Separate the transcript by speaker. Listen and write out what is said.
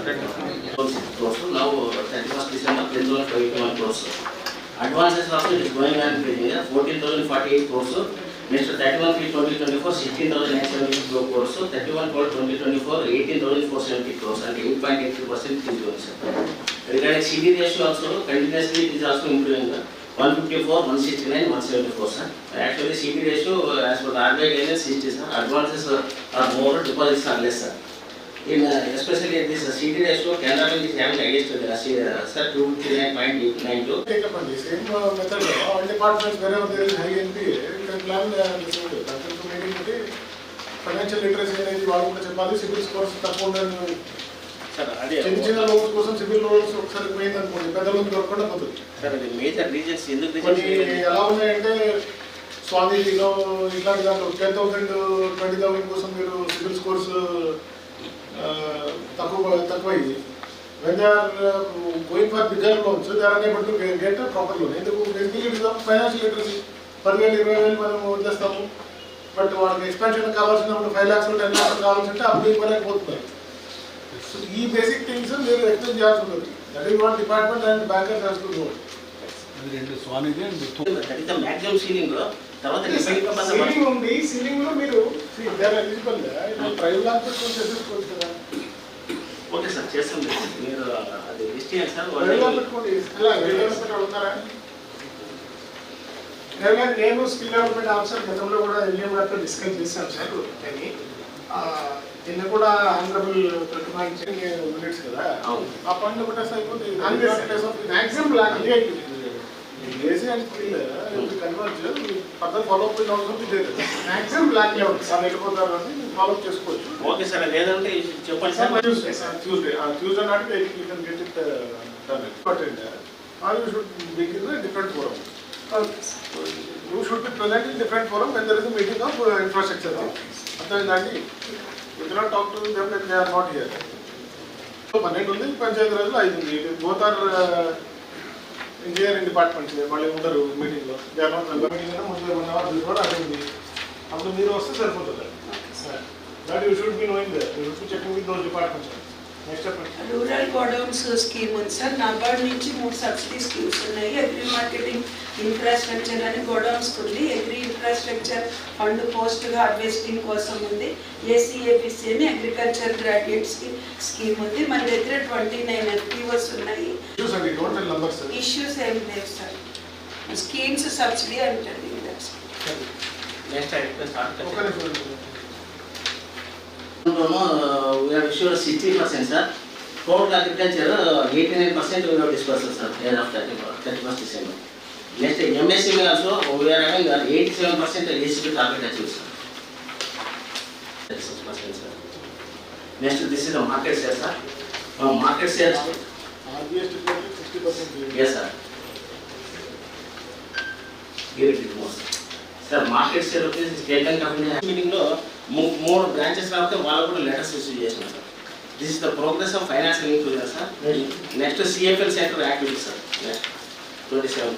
Speaker 1: Hundred crores ನಾವು first December ten thousand twenty one crores advances of is going next thirty one three twenty twenty four sixteen thousand nine seventy two crores thirty one four twenty twenty four eighteen thousand four seventy crores అంటే eight point eight percent fees వచ్చింది regarding CD ratio also continuously it is also improving one fifty four one sixty nine one seventy four sir actually CD ratio as per RBI guidance sixty sir advances are more deposits are less sir In uh, especially this uh, CD ratio, Canara Bank is having against the uh, sir, two fifty nine point eight nine two.
Speaker 2: Take up on the same uh, method, all departments wherever there is high NPA, you can plan uh, same way. That is meeting ఒకటి financial literacy అనేది వాళ్ళు కూడా చెప్పాలి civil scores తక్కువ
Speaker 1: అదే
Speaker 2: చిన్న చిన్న loans కోసం సివిల్ లోన్స్ ఒకసారి పోయింది అనుకోండి పెద్ద లోన్ దొరకకుండా పోతుంది
Speaker 1: సార్ అది మేజర్ రీజన్స్ ఎందుకు
Speaker 2: కొన్ని ఎలా ఉన్నాయంటే స్వామిలో ఇట్లాంటి దాంట్లో టెన్ థౌసండ్ ట్వంటీ థౌసండ్ కోసం మీరు సివిల్ స్కోర్స్ తక్కువ తక్కువ అయ్యింది when they are going for bigger loans they are unable to get proper loan ఎందుకు? బేసికలీ ఫైనాన్షియల్ లిటరసీ పదివేలు ఇరవై వేలు మనం వదిలేస్తాము బట్ వాళ్ళకి ఎక్స్పెన్షన్ కావాల్సినప్పుడు ఫైవ్ ల్యాక్స్ టెన్ ల్యాక్స్ కావాల్సింటే అప్పుడు ఇవ్వలేకపోతున్నారు. సో ఈ బేసిక్ థింగ్స్ మీరు ఎక్స్ప్లెయిన్ చేయాల్సి ఉంటుంది. That is what department and bankers has to know
Speaker 3: అది రెండు స్వామిది అండ్
Speaker 1: దట్ మాక్సిమం సీలింగ్ తర్వాత
Speaker 2: సీలింగ్ ఉంది సీలింగ్లో మీరు ఎలిజిబుల్ ప్రైవేట్ లాక్ పెట్టుకొని చేసేసుకోవచ్చు కదా.
Speaker 1: ఓకే సార్ చేస్తాం మీరు అది లిస్ట్ చేయండి సార్.
Speaker 2: నేను స్కిల్ డెవలప్మెంట్ ఆఫీసర్ గతంలో కూడా ఎల్ఎం గారితో డిస్కస్ చేశాను సార్ అని నిన్న కూడా ఆనరబుల్ ప్రతిపాదించి మినిట్స్ కదా. ఆ పాయింట్ ఒకటేసి అయిపోతుంది maximum block AC and skill converge further follow up అవసరం లేదు మ్యాక్సిమం బ్లాక్ లెవెల్ వాళ్ళు వెళ్ళిపోతారు అని ఫాలో అప్ చేసుకోవచ్చు.
Speaker 1: ఓకే సార్ అది ఏదంటే చెప్పండి సార్
Speaker 2: ట్యూస్డే ట్యూస్డే ట్యూస్డే నాటికి you can get it done but or you should begin different forum you should be present in different forum when there is meeting of infrastructure అర్థమైందండి you cannot talk to them like they are not here పన్నెండు ఉంది పంచాయతీ రోజులు ఐదు ఉంది. Both are engineering departments వాళ్ళు ఉండరు మీటింగ్లో meeting ముందు వన్ అవర్ అదే ఉంది. అప్పుడు మీరు వస్తే సరిపోతుంది. That you should be knowing that you should be checking with those departments
Speaker 4: rural godowns scheme ఉంది సార్ నాబార్డ్ నుంచి మూడు సబ్సిడీ స్కీమ్స్ ఉన్నాయి. అగ్రి మార్కెటింగ్ ఇన్ఫ్రాస్ట్రక్చర్ అని గోడౌన్స్ ఉంది. Agri infrastructure fund post harvesting కోసం ఉంది. ఏసీఏబిసి అని అగ్రికల్చర్ గ్రాడ్యుయేట్స్కి స్కీమ్ ఉంది. మన దగ్గర ట్వంటీ నైన్ ఎఫ్టీఓస్ ఉన్నాయి. ఇష్యూస్ ఏం లేవు సార్ స్కీమ్స్ సబ్సిడీ అంటారు
Speaker 1: నెక్స్ట్ ఐ స్టార్ట్
Speaker 2: ఒక నిమిషం
Speaker 1: we have issued sixty percent, sir. Total agriculture, eighty-nine percent we have dispersed, sir, as of thirty, thirty-first December. Next, MSC also, we are having eighty-seven percent ACP target achieved, sir. Thirty-six percent, sir. Next, this is the market share, sir. Uh, market share,
Speaker 2: RBS department sixty percent
Speaker 1: yes, sir. Here it is more, sir. Sir market share వచ్చేసి State Bank of India మీటింగ్లో మూడు branches రాకపోతే వాళ్ళు కూడా letters issue చేసినాం sir this is the progress of financial inclusion sir next CFL centre activity sir next twenty seven